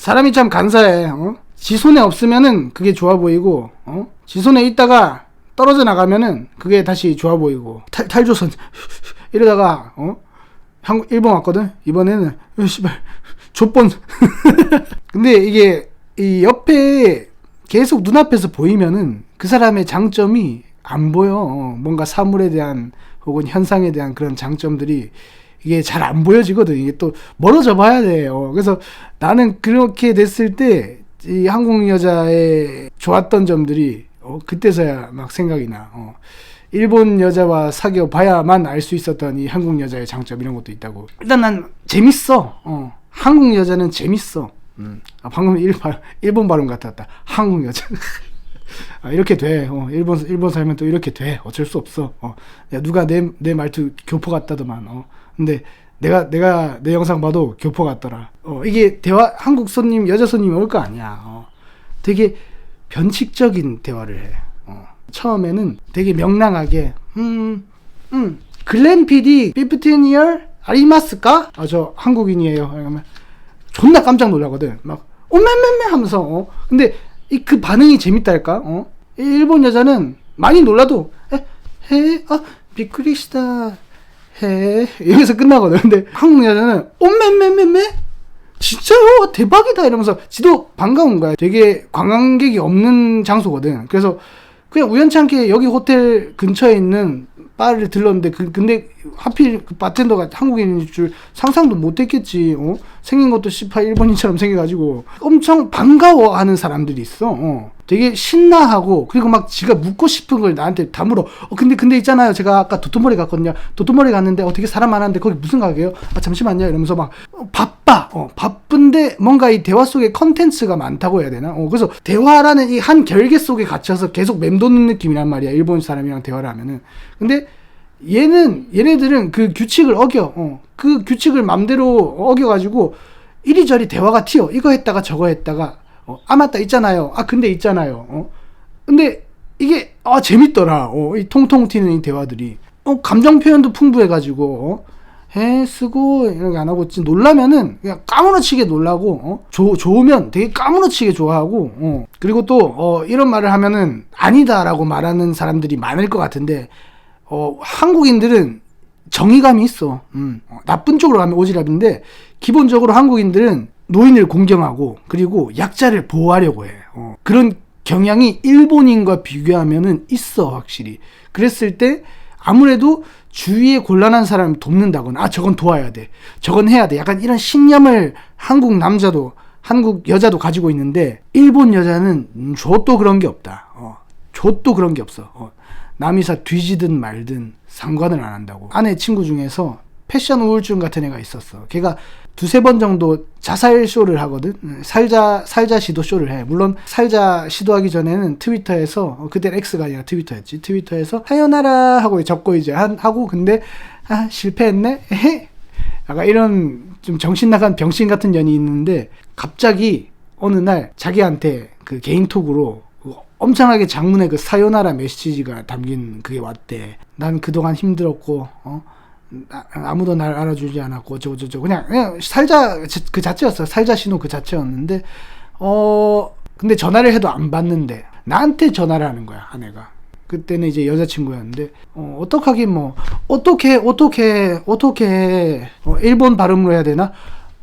사람이 참 간사해. 어? 지 손에 없으면은 그게 좋아 보이고, 어? 지 손에 있다가 떨어져 나가면은 그게 다시 좋아 보이고. 탈, 탈조선. 이러다가, 어? 한국, 일본 왔거든? 이번에는, 으, 씨발, 족본. 근데 이게, 이 옆에 계속 눈앞에서 보이면은 그 사람의 장점이 안 보여. 어, 뭔가 사물에 대한 혹은 현상에 대한 그런 장점들이 이게 잘 안 보여지거든. 이게 또 멀어져 봐야 돼요. 그래서 나는 그렇게 됐을 때 이 한국 여자의 좋았던 점들이 어, 그때서야 막 생각이 나. 어. 일본 여자와 사귀어 봐야만 알 수 있었던 이 한국 여자의 장점 이런 것도 있다고. 일단 난 재밌어. 어. 한국 여자는 재밌어. 음. 아, 방금 일, 일본 발음 같았다. 한국 여자. 아, 이렇게 돼. 어, 일본 일본 살면 또 이렇게 돼. 어쩔 수 없어. 어. 야, 누가 내 내 말투 교포 같다더만. 어. 근데 내가 내가 내 영상 봐도 교포 같더라. 어, 이게 대화 한국 손님 여자 손님 올거 아니야. 어. 되게 변칙적인 대화를 해. 어. 처음에는 되게 명랑하게 음, 음, 글렌 PD 15 year 아리마스까? 아, 저 한국인이에요. 그러면 존나 깜짝 놀라거든. 막 오메메메 하면서 어. 근데 이 그 반응이 재밌달까? 어? 이 일본 여자는 많이 놀라도 에, 해, 아, 비크리시다. 해. 여기서 끝나거든. 근데 한국 여자는 오메메메메 진짜요? 대박이다 이러면서 지도 반가운 거야. 되게 관광객이 없는 장소거든. 그래서 그냥 우연찮게 여기 호텔 근처에 있는 바를 들렀는데 그 근데 하필 그 바텐더가 한국인인 줄 상상도 못했겠지. 어? 생긴 것도 18 일본인처럼 생겨가지고 엄청 반가워하는 사람들이 있어. 어. 되게 신나하고 그리고 막 지가 묻고 싶은 걸 나한테 다 물어. 어 근데 근데 있잖아요. 제가 아까 도토모리 갔거든요. 도토모리 갔는데 어 되게 사람 많았는데 거기 무슨 가게요? 아 잠시만요. 이러면서 막 어, 바빠. 어 바쁜데 뭔가 이 대화 속에 컨텐츠가 많다고 해야 되나? 어 그래서 대화라는 이 한 결계 속에 갇혀서 계속 맴도는 느낌이란 말이야. 일본 사람이랑 대화를 하면은. 근데 얘는 얘네들은 그 규칙을 어겨. 어. 그 규칙을 맘대로 어겨가지고 이리저리 대화가 튀어. 이거 했다가 저거 했다가 어, 아 맞다 있잖아요. 아 근데 있잖아요. 어. 근데 이게 아 재밌더라. 어, 이 통통 튀는 이 대화들이. 어 감정 표현도 풍부해가지고 어. 해 쓰고 이런 거안 하고 진짜 놀라면은 그냥 까무러치게 놀라고 어? 좋 좋으면 되게 까무러치게 좋아하고 어. 그리고 또 어, 이런 말을 하면은 아니다라고 말하는 사람들이 많을 것 같은데 어, 한국인들은 정의감이 있어. 음. 어, 나쁜 쪽으로 가면 오지랖인데 기본적으로 한국인들은 노인을 공경하고 그리고 약자를 보호하려고 해. 어, 그런 경향이 일본인과 비교하면은 있어 확실히. 그랬을 때 아무래도 주위에 곤란한 사람을 돕는다거나 아 저건 도와야 돼. 저건 해야 돼. 약간 이런 신념을 한국 남자도 한국 여자도 가지고 있는데 일본 여자는 음, 저도 그런 게 없다. 어, 저도 그런 게 없어. 어, 남이사 뒤지든 말든 상관을 안 한다고. 아내 친구 중에서 패션 우울증 같은 애가 있었어. 걔가 두세 번 정도 자살 쇼를 하거든. 살자, 살자 시도 쇼를 해. 물론 살자 시도하기 전에는 트위터에서, 어, 그땐 X가 아니라 트위터였지. 트위터에서 사요나라 하고 적고 이제 한, 하고 근데, 아, 실패했네? 에헤? 약간 이런 좀 정신 나간 병신 같은 년이 있는데 갑자기 어느 날 자기한테 그 개인톡으로 그 엄청나게 장문의 그 사요나라 메시지가 담긴 그게 왔대. 난 그동안 힘들었고, 어? 나- 아무도 날 알아주지 않았고, 어쩌고저쩌고. 그냥, 그냥 살자 그 자체였어. 살자 신호 그 자체였는데, 어, 근데 전화를 해도 안 받는데, 나한테 전화를 하는 거야, 아내가. 그때는 이제 여자친구였는데, 어, 어떡하긴 뭐, 어떻게, 어떻게, 어떻게 해. 어, 일본 발음으로 해야 되나?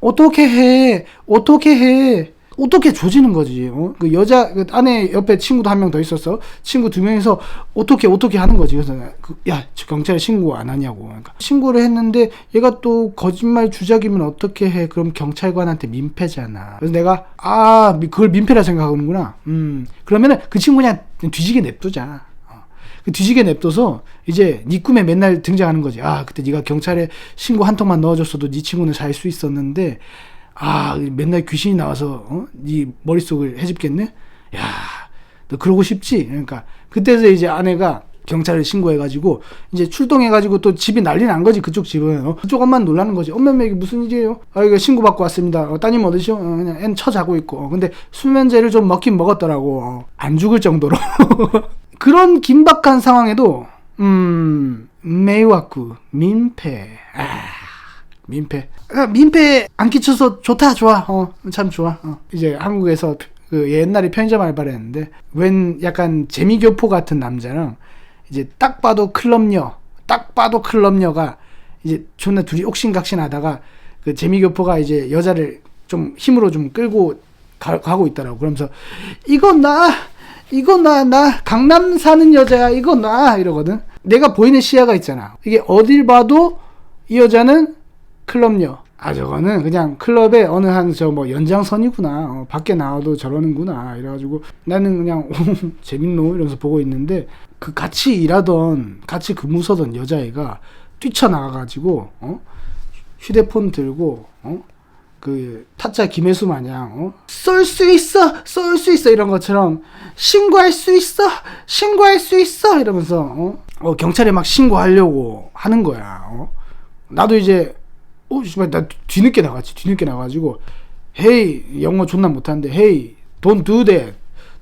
어떻게 해, 어떻게 해. 어떻게 조지는 거지. 어? 그 여자 그 아내 옆에 친구도 한 명 더 있었어. 친구 두 명이서 어떻게 어떻게 하는 거지. 그래서 그, 야, 저 경찰에 신고 안 하냐고. 그러니까 신고를 했는데 얘가 또 거짓말 주작이면 어떻게 해? 그럼 경찰관한테 민폐잖아. 그래서 내가 아, 미- 그걸 민폐라 생각하는구나. 음. 그러면은 그 친구 그냥 뒤지게 냅두자. 어. 그 뒤지게 냅둬서 이제 네 꿈에 맨날 등장하는 거지. 아 그때 네가 경찰에 신고 한 통만 넣어줬어도 네 친구는 잘 수 있었는데 아 맨날 귀신이 나와서 어? 네 머릿속을 해집겠네. 야, 너 그러고 싶지? 그러니까 그때서 이제 아내가 경찰에 신고해가지고 이제 출동해가지고 또 집이 난리 난 거지 그쪽 집은 어? 그쪽 엄마는 놀라는 거지 엄마 이게 무슨 일이에요? 아 이거 신고 받고 왔습니다. 어, 따님 어디죠? 어, 그냥 앤 처자고 있고 어, 근데 수면제를 좀 먹긴 먹었더라고 어, 안 죽을 정도로 그런 긴박한 상황에도 음 메이와쿠 민폐 아 민폐. 아, 민폐 안 끼쳐서 좋다, 좋아. 어, 참 좋아. 어. 이제 한국에서 그 옛날에 편의점 알바를 했는데, 웬 약간 재미교포 같은 남자랑 이제 딱 봐도 클럽녀, 딱 봐도 클럽녀가 이제 존나 둘이 옥신각신 하다가 그 재미교포가 이제 여자를 좀 힘으로 좀 끌고 가, 가고 있더라고. 그러면서 이거 나, 이거 나, 나 강남 사는 여자야. 이거 나 이러거든. 내가 보이는 시야가 있잖아. 이게 어딜 봐도 이 여자는 클럽녀. 아 저거는 그냥 클럽의 어느 한 저 뭐 연장선이구나. 어, 밖에 나와도 저러는구나. 이래가지고 나는 그냥 오, 재밌노 이러면서 보고 있는데 그 같이 일하던 같이 근무 서던 여자애가 뛰쳐나가가지고 어? 휴대폰 들고 어? 그 타짜 김혜수 마냥 어? 쏠 수 있어 쏠 수 있어 이런 것처럼 신고할 수 있어 신고할 수 있어 이러면서 어? 어, 경찰에 막 신고하려고 하는 거야 어? 나도 이제 어 씨발 나 뒤늦게 나갔지 뒤늦게 나가지고. 헤이 영어 존나 못하는데 헤이 don't do that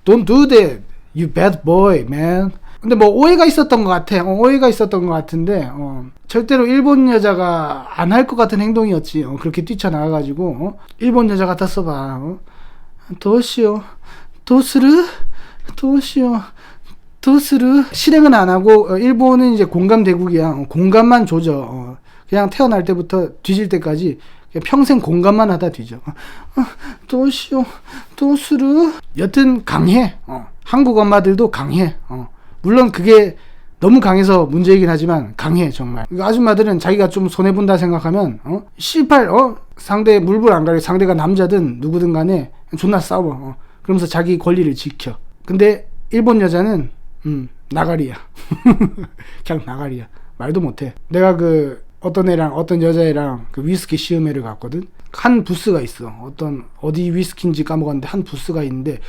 don't do that you bad boy man. 근데 뭐 오해가 있었던 것 같아. 어, 오해가 있었던 것 같은데 어, 절대로 일본 여자가 안 할 것 같은 행동이었지. 어, 그렇게 뛰쳐나가가지고 어? 일본 여자 같았어 봐 어? 도시오 도스르 도시오 도스르. 실행은 안 하고 어, 일본은 이제 공감 대국이야. 어, 공감만 조져. 어, 그냥 태어날 때부터 뒤질 때까지 평생 공감만 하다 뒤져. 어, 어, 도시오 도스르 여튼 강해. 어, 한국 엄마들도 강해. 어. 물론 그게 너무 강해서 문제이긴 하지만 강해 정말. 그 아줌마들은 자기가 좀 손해 본다 생각하면 어 씨발 어 상대 물불 안 가려 상대가 남자든 누구든 간에 존나 싸워. 어. 그러면서 자기 권리를 지켜. 근데 일본 여자는 음 나가리야. 그냥 나가리야. 말도 못해. 내가 그 어떤 애랑 어떤 여자애랑 그 위스키 시음회를 갔거든 한 부스가 있어 어떤 어디 위스키인지 까먹었는데 한 부스가 있는데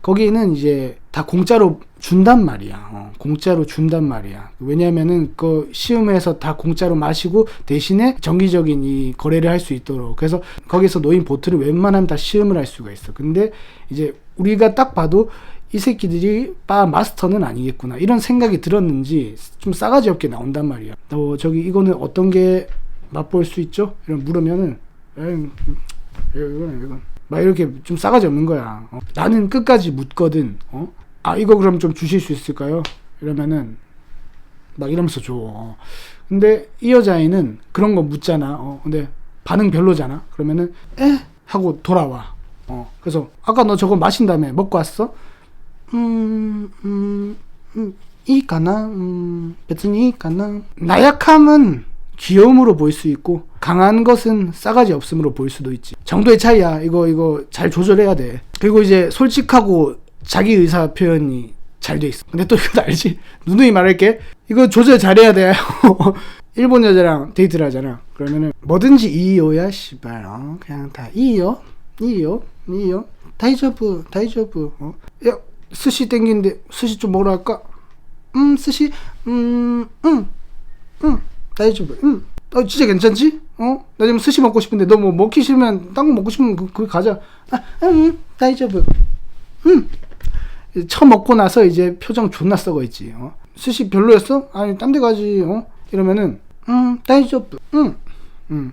거기는 이제 다 공짜로 준단 말이야. 어, 공짜로 준단 말이야. 왜냐면은 그 시음에서 다 공짜로 마시고 대신에 정기적인 이 거래를 할 수 있도록. 그래서 거기서 노인 보트를 웬만하면 다 시음을 할 수가 있어. 근데 이제 우리가 딱 봐도 이 새끼들이 바 마스터는 아니겠구나 이런 생각이 들었는지 좀 싸가지 없게 나온단 말이야. 어 저기 이거는 어떤 게 맛볼 수 있죠? 이런 물으면은 에이, 이건 이건 막 이렇게 좀 싸가지 없는 거야. 어? 나는 끝까지 묻거든. 어? 아 이거 그럼 좀 주실 수 있을까요? 이러면은 막 이러면서 줘. 어. 근데 이 여자애는 그런 거 묻잖아. 어. 근데 반응 별로잖아. 그러면은 에 하고 돌아와. 어. 그래서 아까 너 저거 마신다며 먹고 왔어? 음, 음, 음? 음, 이까나? 나약함은 귀여움으로 보일 수 있고 강한 것은 싸가지 없음으로 보일 수도 있지. 정도의 차이야. 이거 이거 잘 조절해야 돼. 그리고 이제 솔직하고 자기 의사 표현이 잘 돼 있어. 근데 또 이거 알지? 누누이 말할게. 이거 조절 잘해야 돼. 일본 여자랑 데이트를 하잖아. 그러면은 뭐든지 이요야 씨발. 어? 그냥 다 이요, 이요, 이요. 다이저브, 다이저브. 어? 야 스시 땡기는데 스시 좀 먹으러 갈까? 음 스시, 음, 음, 음. 다이저브. 음. 어, 진짜 괜찮지? 어? 나 지금 스시 먹고 싶은데 너 뭐 먹기 싫으면 딴 거 먹고 싶으면 그, 그 가자. 아, 음, 다이저브. 음. 처음 먹고 나서 이제 표정 존나 썩어 있지. 어? 스시 별로였어? 아니, 딴 데 가지. 어? 이러면은 음, 다이저브. 음. 음.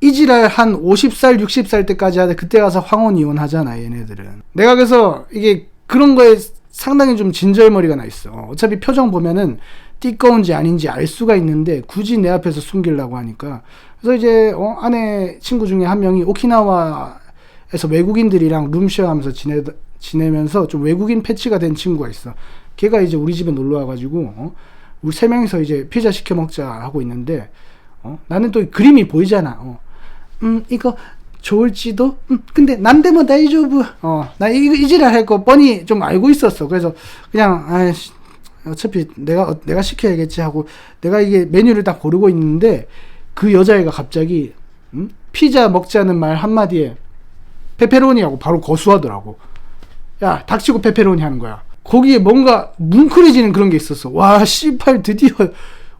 이지랄 한 50살, 60살 때까지 하되 그때 가서 황혼 이혼하잖아, 얘네들은. 내가 그래서 이게 그런 거에 상당히 좀 진절머리가 나 있어. 어차피 표정 보면은 띠꺼운지 아닌지 알 수가 있는데 굳이 내 앞에서 숨기려고 하니까 그래서 이제 어, 아내 친구 중에 한 명이 오키나와에서 외국인들이랑 룸쉐어하면서 지내 지내면서 좀 외국인 패치가 된 친구가 있어. 걔가 이제 우리 집에 놀러 와가지고 어, 우리 세 명이서 이제 피자 시켜 먹자 하고 있는데 어, 나는 또 그림이 보이잖아. 어. 음 이거 좋을지도. 음 근데 남대모 다이조브. 어나 이거 이지랄 할거 뻔히 좀 알고 있었어. 그래서 그냥 아이씨 어차피 내가 어, 내가 시켜야겠지 하고 내가 이게 메뉴를 딱 고르고 있는데 그 여자애가 갑자기 음? 피자 먹자는 말 한마디에 페페로니하고 바로 거수하더라고. 야 닥치고 페페로니 하는 거야. 거기에 뭔가 뭉클해지는 그런 게 있었어. 와 씨발 드디어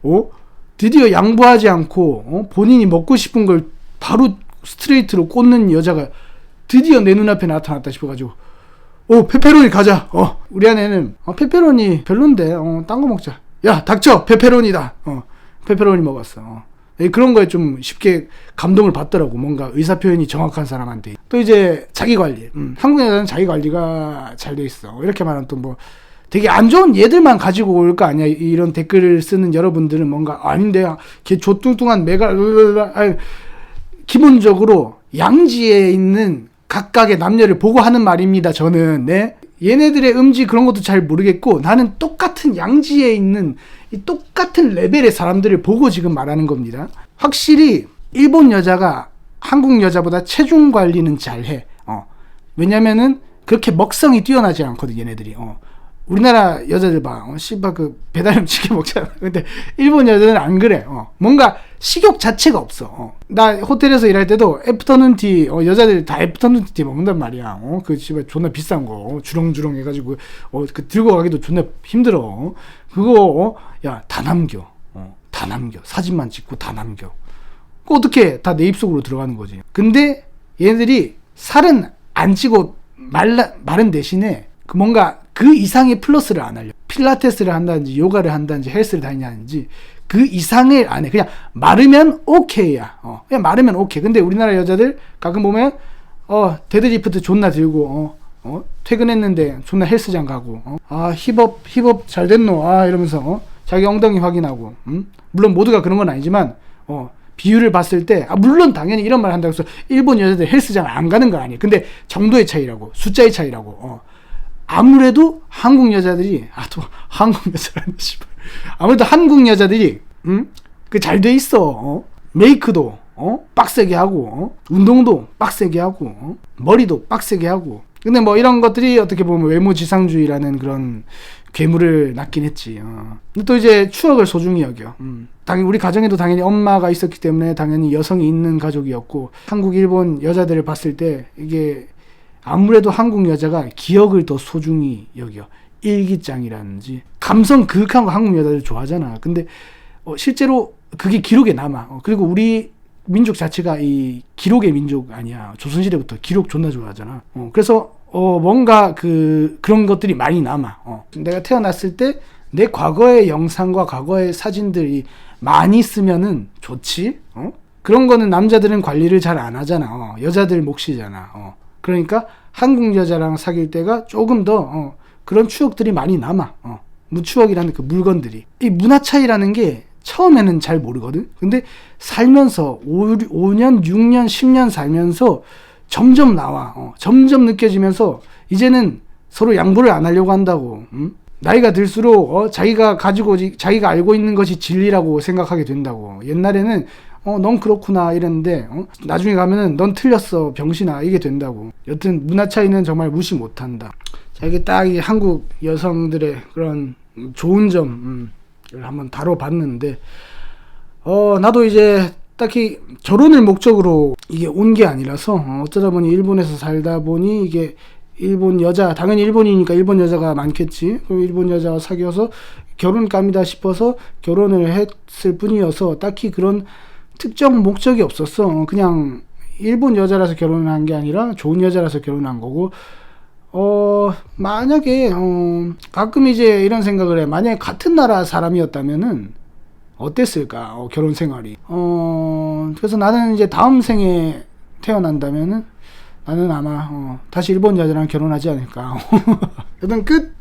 어 드디어 양보하지 않고 어? 본인이 먹고 싶은 걸 바로 스트레이트로 꽂는 여자가 드디어 내 눈앞에 나타났다 싶어가지고 오 페페로니 가자 어 우리 아내는 어, 페페로니 별론데 어 딴 거 먹자 야 닥쳐 페페로니다 어 페페로니 먹었어 어. 예, 그런 거에 좀 쉽게 감동을 받더라고. 뭔가 의사 표현이 정확한 사람한테. 또 이제 자기 관리. 음, 한국 여자는 자기 관리가 잘 돼 있어. 이렇게 말하면 또 뭐 되게 안 좋은 얘들만 가지고 올 거 아니야. 이- 이런 댓글을 쓰는 여러분들은 뭔가 아닌데 걔 조뚱뚱한 메가 기본적으로 양지에 있는 각각의 남녀를 보고 하는 말입니다. 저는 네. 얘네들의 음지 그런 것도 잘 모르겠고 나는 똑같은 양지에 있는 이 똑같은 레벨의 사람들을 보고 지금 말하는 겁니다. 확실히 일본 여자가 한국 여자보다 체중 관리는 잘해. 어. 왜냐면은 그렇게 먹성이 뛰어나지 않거든 얘네들이. 어. 우리나라 여자들 봐, 어, 씨발 그 배달 음식 먹잖아. 근데 일본 여자들은 안 그래. 어, 뭔가 식욕 자체가 없어. 어. 나 호텔에서 일할 때도 애프터눈 티, 어, 여자들 다 애프터눈 티 먹는단 말이야. 어, 그 집에 존나 비싼 거, 어, 주렁주렁 해가지고, 어, 그 들고 가기도 존나 힘들어. 어. 그거, 어, 야, 다 남겨. 어, 다 남겨. 사진만 찍고 다 남겨. 그 어떻게 다 내 입속으로 들어가는 거지. 근데 얘네들이 살은 안 찌고 말라, 마른 대신에 그 뭔가 그 이상의 플러스를 안 하려. 필라테스를 한다든지 요가를 한다든지 헬스를 다니냐든지 그 이상을 안 해. 그냥 마르면 오케이야. 어, 그냥 마르면 오케이. 근데 우리나라 여자들 가끔 보면 어 데드리프트 존나 들고 어, 어 퇴근했는데 존나 헬스장 가고 어? 아 힙업 힙업 잘 됐노 아 이러면서 어? 자기 엉덩이 확인하고 음? 물론 모두가 그런 건 아니지만 어 비율을 봤을 때 아 물론 당연히 이런 말 한다고 해서 일본 여자들 헬스장 안 가는 건 아니에요 근데 정도의 차이라고 숫자의 차이라고 어 아무래도 한국 여자들이 아 또 한국 여자라는 아무래도 한국 여자들이 음 그 잘 돼 있어 어? 메이크도 어 빡세게 하고 어? 운동도 빡세게 하고 어? 머리도 빡세게 하고 근데 뭐 이런 것들이 어떻게 보면 외모 지상주의라는 그런 괴물을 낳긴 했지. 어. 근데 또 이제 추억을 소중히 여겨. 음. 당연히 우리 가정에도 당연히 엄마가 있었기 때문에 당연히 여성이 있는 가족이었고 한국 일본 여자들을 봤을 때 이게 아무래도 한국 여자가 기억을 더 소중히 여겨. 일기장이라든지 감성 그윽한 거 한국 여자들 좋아하잖아. 근데 어, 실제로 그게 기록에 남아. 어, 그리고 우리 민족 자체가 이 기록의 민족 아니야. 조선시대부터 기록 존나 좋아하잖아. 어, 그래서 어, 뭔가 그 그런 것들이 많이 남아. 어. 내가 태어났을 때 내 과거의 영상과 과거의 사진들이 많이 있으면은 좋지. 어? 그런 거는 남자들은 관리를 잘 안 하잖아. 어, 여자들 몫이잖아. 어. 그러니까 한국 여자랑 사귈 때가 조금 더 어, 그런 추억들이 많이 남아. 어. 무추억이라는 그 물건들이. 이 문화 차이라는 게 처음에는 잘 모르거든. 근데 살면서 5, 5년, 6년, 10년 살면서 점점 나와. 어, 점점 느껴지면서 이제는 서로 양보를 안 하려고 한다고. 음? 나이가 들수록 어, 자기가 가지고 지- 자기가 알고 있는 것이 진리라고 생각하게 된다고. 옛날에는 어, 넌 그렇구나 이랬는데 어? 나중에 가면은 넌 틀렸어 병신아 이게 된다고. 여튼 문화 차이는 정말 무시 못한다. 자 이게 딱 이 한국 여성들의 그런 좋은 점을 음, 한번 다뤄봤는데 어 나도 이제 딱히 결혼을 목적으로 이게 온 게 아니라서 어, 어쩌다 보니 일본에서 살다 보니 이게 일본 여자 당연히 일본이니까 일본 여자가 많겠지 그 일본 여자와 사귀어서 결혼감이다 싶어서 결혼을 했을 뿐이어서 딱히 그런 특정 목적이 없었어 어, 그냥 일본 여자라서 결혼을 한게 아니라 좋은 여자라서 결혼한 거고 어, 만약에, 어, 가끔 이제 이런 생각을 해. 만약에 같은 나라 사람이었다면은, 어땠을까, 어, 결혼 생활이. 어, 그래서 나는 이제 다음 생에 태어난다면은, 나는 아마, 어, 다시 일본 여자랑 결혼하지 않을까. 여튼 끝!